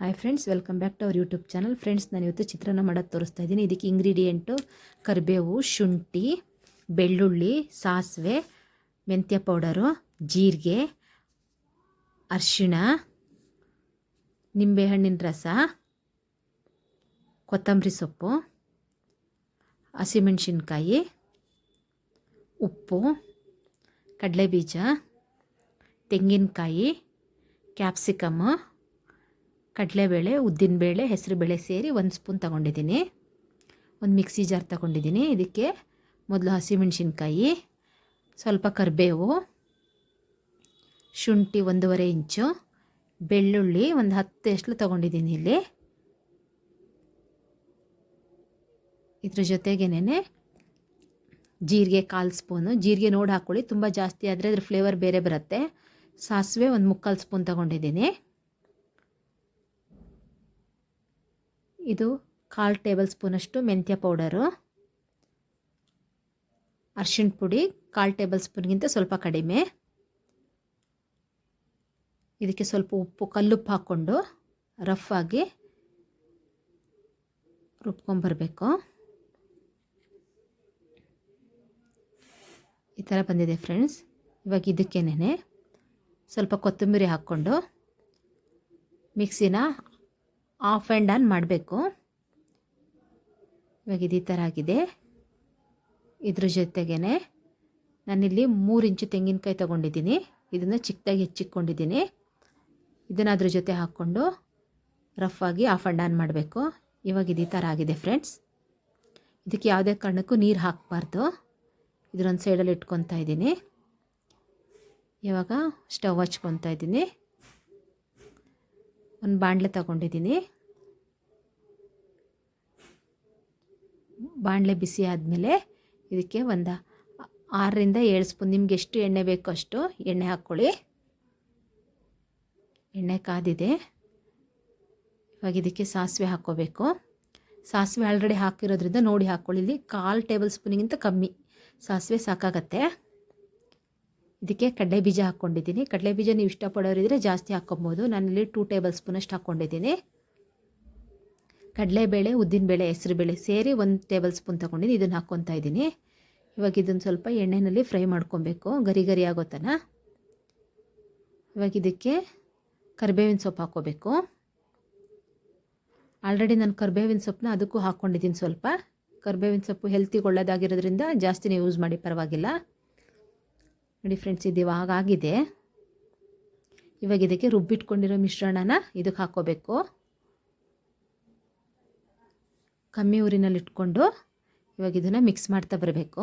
Hi friends welcome back to our YouTube channel friends ನಾನು ಇವತ್ತು ಚಿತ್ರಾನ್ನ ಮಾಡೋದು ತೋರಿಸ್ತಾ ಇದ್ದೀನಿ. ಇದಕ್ಕೆ ಇಂಗ್ರೀಡಿಯೆಂಟು ಕರಿಬೇವು, ಶುಂಠಿ, ಬೆಳ್ಳುಳ್ಳಿ, ಸಾಸಿವೆ, ಮೆಂತ್ಯ ಪೌಡರು ಜೀರಿಗೆ, ಅರಿಶಿಣ ನಿಂಬೆಹಣ್ಣಿನ ರಸ, ಕೊತ್ತಂಬರಿ ಸೊಪ್ಪು ಹಸಿಮೆಣ್ಸಿನ್ಕಾಯಿ ಉಪ್ಪು ಕಡಲೆಬೀಜ ತೆಂಗಿನಕಾಯಿ ಕ್ಯಾಪ್ಸಿಕಮ್ಮು ಕಡಲೆಬೇಳೆ ಉದ್ದಿನಬೇಳೆ ಹೆಸರುಬೇಳೆ ಸೇರಿ ಒಂದು ಸ್ಪೂನ್ ತಗೊಂಡಿದ್ದೀನಿ. ಒಂದು ಮಿಕ್ಸಿ ಜಾರ್ ತಗೊಂಡಿದ್ದೀನಿ. ಇದಕ್ಕೆ ಮೊದಲು ಹಸಿಮೆಣಸಿನ್ಕಾಯಿ, ಸ್ವಲ್ಪ ಕರಿಬೇವು, ಶುಂಠಿ ಒಂದೂವರೆ ಇಂಚು, ಬೆಳ್ಳುಳ್ಳಿ ಒಂದು ಹತ್ತು ಎಷ್ಟು ತಗೊಂಡಿದ್ದೀನಿ ಇಲ್ಲಿ. ಇದ್ರ ಜೊತೆಗೇನೆ ಜೀರಿಗೆ ಕಾಲು ಸ್ಪೂನು. ಜೀರಿಗೆ ನೋಡಿ ಹಾಕ್ಕೊಳ್ಳಿ ತುಂಬ ಜಾಸ್ತಿ ಆದರೆ ಅದ್ರ ಫ್ಲೇವರ್ ಬೇರೆ ಬರುತ್ತೆ. ಸಾಸಿವೆ ಒಂದು ಮುಕ್ಕಾಲು ಸ್ಪೂನ್ ತಗೊಂಡಿದ್ದೀನಿ. ಇದು ಕಾಲು ಟೇಬಲ್ ಸ್ಪೂನಷ್ಟು ಮೆಂತ್ಯ ಪೌಡರು. ಅರ್ಶಿಣ ಪುಡಿ ಕಾಲು ಟೇಬಲ್ ಸ್ಪೂನ್ಗಿಂತ ಸ್ವಲ್ಪ ಕಡಿಮೆ. ಇದಕ್ಕೆ ಸ್ವಲ್ಪ ಉಪ್ಪು, ಕಲ್ಲುಪ್ಪು ಹಾಕ್ಕೊಂಡು ರಫ್ ಆಗಿ ರುಬ್ಕೊಂಬರ್ಬೇಕು. ಈ ಥರ ಬಂದಿದೆ ಫ್ರೆಂಡ್ಸ್. ಇವಾಗ ಇದಕ್ಕೇನೆ ಸ್ವಲ್ಪ ಕೊತ್ತಂಬರಿ ಹಾಕ್ಕೊಂಡು ಮಿಕ್ಸಿನ ಆಫ್ ಆ್ಯಂಡ್ ಆನ್ ಮಾಡಬೇಕು. ಇವಾಗ ಇದು ಥರ ಆಗಿದೆ. ಇದ್ರ ಜೊತೆಗೇ ನಾನಿಲ್ಲಿ ಮೂರು ಇಂಚು ತೆಂಗಿನಕಾಯಿ ತೊಗೊಂಡಿದ್ದೀನಿ. ಇದನ್ನು ಚಿಕ್ಕದಾಗಿ ಹೆಚ್ಚಿಕ್ಕೊಂಡಿದ್ದೀನಿ ಇದನ್ನು ಅದ್ರ ಜೊತೆ ಹಾಕ್ಕೊಂಡು ರಫ್ ಆಗಿ ಆಫ್ ಆ್ಯಂಡ್ ಆನ್ ಮಾಡಬೇಕು. ಇವಾಗ ಇದು ಥರ ಆಗಿದೆ ಫ್ರೆಂಡ್ಸ್ ಇದಕ್ಕೆ ಯಾವುದೇ ಕಾರಣಕ್ಕೂ ನೀರು ಹಾಕಬಾರ್ದು. ಇದರೊಂದು ಸೈಡಲ್ಲಿ ಇಟ್ಕೊತಾ ಇದ್ದೀನಿ. ಇವಾಗ ಸ್ಟವ್ ಹಚ್ಕೊತಾ ಇದ್ದೀನಿ. ಒಂದು ಬಾಣಲೆ ತಗೊಂಡಿದ್ದೀನಿ. ಬಾಣಲೆ ಬಿಸಿ ಆದಮೇಲೆ ಇದಕ್ಕೆ ಒಂದು ಆರರಿಂದ ಏಳು ಸ್ಪೂನ್, ನಿಮ್ಗೆ ಎಷ್ಟು ಎಣ್ಣೆ ಬೇಕೋ ಅಷ್ಟು ಎಣ್ಣೆ ಹಾಕ್ಕೊಳ್ಳಿ ಎಣ್ಣೆ ಕಾದಿದೆ. ಇವಾಗ ಇದಕ್ಕೆ ಸಾಸಿವೆ ಹಾಕ್ಕೋಬೇಕು ಸಾಸಿವೆ ಆಲ್ರೆಡಿ ಹಾಕಿರೋದ್ರಿಂದ ನೋಡಿ ಹಾಕ್ಕೊಳ್ಳಿ ಇಲ್ಲಿ ಕಾಲು ಟೇಬಲ್ ಸ್ಪೂನಿಗಿಂತ ಕಮ್ಮಿ ಸಾಸಿವೆ ಸಾಕಾಗತ್ತೆ. ಇದಕ್ಕೆ ಕಡಲೆ ಬೀಜ ಹಾಕ್ಕೊಂಡಿದ್ದೀನಿ ಕಡಲೆ ಬೀಜ ನೀವು ಇಷ್ಟಪಡೋರಿದ್ರೆ ಜಾಸ್ತಿ ಹಾಕ್ಕೊಬೋದು ನಾನಿಲ್ಲಿ ಟೂ ಟೇಬಲ್ ಸ್ಪೂನಷ್ಟು ಹಾಕ್ಕೊಂಡಿದ್ದೀನಿ ಕಡಲೆಬೇಳೆ ಹೆಸರು ಬೇಳೆ ಸೇರಿ ಒಂದು ಟೇಬಲ್ ಸ್ಪೂನ್ ತೊಗೊಂಡಿದ್ದೀನಿ ಇದನ್ನು ಹಾಕ್ಕೊತಾ ಇದ್ದೀನಿ. ಇವಾಗ ಇದನ್ನು ಸ್ವಲ್ಪ ಎಣ್ಣೆಯಲ್ಲಿ ಫ್ರೈ ಮಾಡ್ಕೊಬೇಕು. ಗರಿ ಗರಿ ಆಗೋ ಇವಾಗ ಇದಕ್ಕೆ ಕರಿಬೇವಿನ ಸೊಪ್ಪು ಹಾಕ್ಕೋಬೇಕು. ಆಲ್ರೆಡಿ ನಾನು ಕರಿಬೇವಿನ ಸೊಪ್ಪನ್ನ ಅದಕ್ಕೂ ಹಾಕ್ಕೊಂಡಿದ್ದೀನಿ ಸ್ವಲ್ಪ. ಕರಿಬೇವಿನ ಸೊಪ್ಪು ಹೆಲ್ತಿಗೆ ಒಳ್ಳೆಯದಾಗಿರೋದ್ರಿಂದ ಜಾಸ್ತಿನೇ ಯೂಸ್ ಮಾಡಿ ಪರವಾಗಿಲ್ಲ. ನೋಡಿ ಫ್ರೆಂಡ್ಸ್ ಇದು ಇವಾಗ ಆಗಿದೆ. ಇವಾಗ ಇದಕ್ಕೆ ರುಬ್ಬಿಟ್ಕೊಂಡಿರೋ ಮಿಶ್ರಣನ ಇದಕ್ಕೆ ಹಾಕ್ಕೋಬೇಕು. ಕಮ್ಮಿ ಊರಿನಲ್ಲಿ ಇಟ್ಕೊಂಡು ಇವಾಗ ಇದನ್ನು ಮಿಕ್ಸ್ ಮಾಡ್ತಾ ಬರಬೇಕು.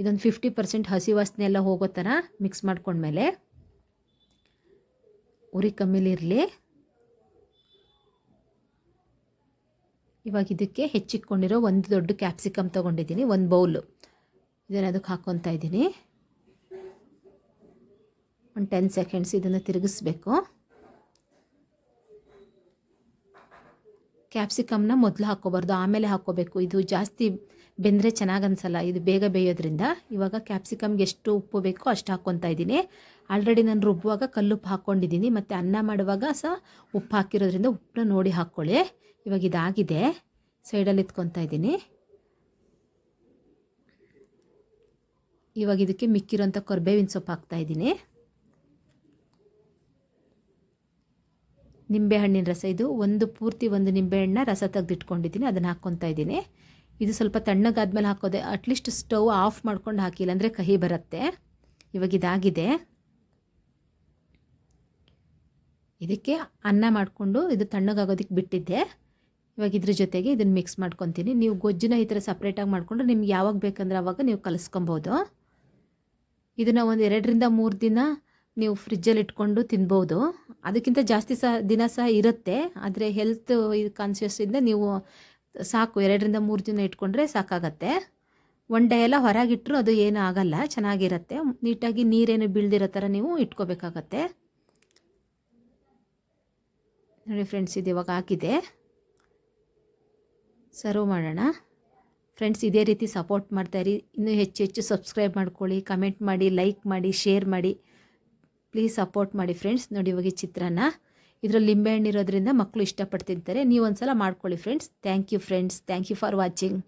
ಇದೊಂದು ಫಿಫ್ಟಿ ಪರ್ಸೆಂಟ್ ಹಸಿ ವಾಸನೆ ಎಲ್ಲ ಹೋಗೋ ಥರ ಮಿಕ್ಸ್ ಮಾಡ್ಕೊಂಡ್ಮೇಲೆ ಉರಿ ಕಮ್ಮಿಲಿರಲಿ ಇವಾಗ ಇದಕ್ಕೆ ಹೆಚ್ಚಿಕ್ಕೊಂಡಿರೋ ಒಂದು ದೊಡ್ಡ ಕ್ಯಾಪ್ಸಿಕಮ್ ತೊಗೊಂಡಿದ್ದೀನಿ, ಒಂದು ಬೌಲು ಇದನ್ನು ಅದಕ್ಕೆ ಹಾಕ್ಕೊತಾ ಇದ್ದೀನಿ. ಒಂದು ಟೆನ್ ಸೆಕೆಂಡ್ಸ್ ಇದನ್ನು ತಿರುಗಿಸ್ಬೇಕು. ಕ್ಯಾಪ್ಸಿಕಮ್ನ ಮೊದಲು ಹಾಕ್ಕೋಬಾರ್ದು, ಆಮೇಲೆ ಹಾಕ್ಕೋಬೇಕು. ಇದು ಜಾಸ್ತಿ ಬೆಂದರೆ ಚೆನ್ನಾಗಿ ಅನಿಸಲ್ಲ ಇದು ಬೇಗ ಬೇಯೋದ್ರಿಂದ. ಇವಾಗ ಕ್ಯಾಪ್ಸಿಕಮ್ಗೆ ಎಷ್ಟು ಉಪ್ಪು ಬೇಕೋ ಅಷ್ಟು ಹಾಕ್ಕೊತಾ ಇದ್ದೀನಿ. ಆಲ್ರೆಡಿ ನಾನು ರುಬ್ಬುವಾಗ ಕಲ್ಲುಪ್ಪು ಹಾಕ್ಕೊಂಡಿದ್ದೀನಿ. ಮತ್ತು ಅನ್ನ ಮಾಡುವಾಗ ಸಹ ಉಪ್ಪು ಹಾಕಿರೋದ್ರಿಂದ ಉಪ್ಪನ್ನ ನೋಡಿ ಹಾಕ್ಕೊಳ್ಳಿ. ಇವಾಗ ಇದಾಗಿದೆ. ಸೈಡಲ್ಲಿ ಇತ್ಕೊತಾ ಇದ್ದೀನಿ. ಇವಾಗ ಇದಕ್ಕೆ ಮಿಕ್ಕಿರೋಂಥ ಕೊರ್ಬೇವಿನ ಸೊಪ್ಪು ಹಾಕ್ತಾಯಿದ್ದೀನಿ ನಿಂಬೆಹಣ್ಣಿನ ರಸ. ಇದು ಒಂದು ಪೂರ್ತಿ ಒಂದು ನಿಂಬೆಹಣ್ಣ ರಸ ತೆಗೆದಿಟ್ಕೊಂಡಿದ್ದೀನಿ, ಅದನ್ನು ಹಾಕ್ಕೊತಾ ಇದ್ದೀನಿ. ಇದು ಸ್ವಲ್ಪ ತಣ್ಣಗಾದ್ಮೇಲೆ ಹಾಕೋದೆ ಅಟ್ಲೀಸ್ಟ್ ಸ್ಟವ್ ಆಫ್ ಮಾಡ್ಕೊಂಡು ಹಾಕಿಲ್ಲ ಅಂದರೆ ಕಹಿ ಬರುತ್ತೆ. ಇವಾಗ ಇದಾಗಿದೆ. ಇದಕ್ಕೆ ಅನ್ನ ಮಾಡಿಕೊಂಡು ಇದು ತಣ್ಣಗಾಗೋದಕ್ಕೆ ಬಿಟ್ಟಿದ್ದೆ. ಇವಾಗ ಇದ್ರ ಜೊತೆಗೆ ಇದನ್ನು ಮಿಕ್ಸ್ ಮಾಡ್ಕೊತೀನಿ. ನೀವು ಗೊಜ್ಜಿನ ಈ ಥರ ಸಪ್ರೇಟಾಗಿ ಮಾಡಿಕೊಂಡ್ರೆ ನಿಮ್ಗೆ ಯಾವಾಗ ಬೇಕಂದ್ರೆ ಆವಾಗ ನೀವು ಕಲಿಸ್ಕೊಬೋದು. ಇದನ್ನು ಒಂದು ಎರಡರಿಂದ ಮೂರು ದಿನ ನೀವು ಫ್ರಿಜ್ಜಲ್ಲಿ ಇಟ್ಕೊಂಡು ತಿನ್ಬೋದು. ಅದಕ್ಕಿಂತ ಜಾಸ್ತಿ ಸಹ ದಿನ ಸಹ ಇರುತ್ತೆ. ಆದರೆ ಹೆಲ್ತ್ ಕಾನ್ಷಿಯಸ್ಸಿಂದ ನೀವು ಸಾಕು. ಎರಡರಿಂದ ಮೂರು ದಿನ ಇಟ್ಕೊಂಡ್ರೆ ಸಾಕಾಗತ್ತೆ. ಒನ್ ಡೇ ಎಲ್ಲ ಹೊರಗಿಟ್ಟರು ಅದು ಏನೂ ಆಗಲ್ಲ. ಚೆನ್ನಾಗಿರುತ್ತೆ. ನೀಟಾಗಿ ನೀರೇನು ಬೀಳ್ದಿರೋ ಥರ ನೀವು ಇಟ್ಕೋಬೇಕಾಗತ್ತೆ. ನೋಡಿ ಫ್ರೆಂಡ್ಸ್ ಇದು ಇವಾಗ ಹಾಕಿದೆ. ಸರ್ವ್ ಮಾಡೋಣ. ಫ್ರೆಂಡ್ಸ್ ಇದೇ ರೀತಿ ಸಪೋರ್ಟ್ ಮಾಡ್ತಾಯಿರಿ ಇನ್ನೂ ಹೆಚ್ಚು ಹೆಚ್ಚು ಸಬ್ಸ್ಕ್ರೈಬ್ ಮಾಡ್ಕೊಳ್ಳಿ. ಕಮೆಂಟ್ ಮಾಡಿ ಲೈಕ್ ಮಾಡಿ ಶೇರ್ ಮಾಡಿ. ಪ್ಲೀಸ್ ಸಪೋರ್ಟ್ ಮಾಡಿ ಫ್ರೆಂಡ್ಸ್ ನೋಡಿ ಇವಾಗ ಈ ಚಿತ್ರಾನ್ನ. ಇದರಲ್ಲಿ ಲಿಂಬೆಹಣ್ಣು ಇರೋದ್ರಿಂದ ಮಕ್ಕಳು ಇಷ್ಟಪಟ್ಟು ತಿಂತಾರೆ ಒಂದ್ಸಲ ಮಾಡ್ಕೊಳ್ಳಿ friends thank you friends thank you for watching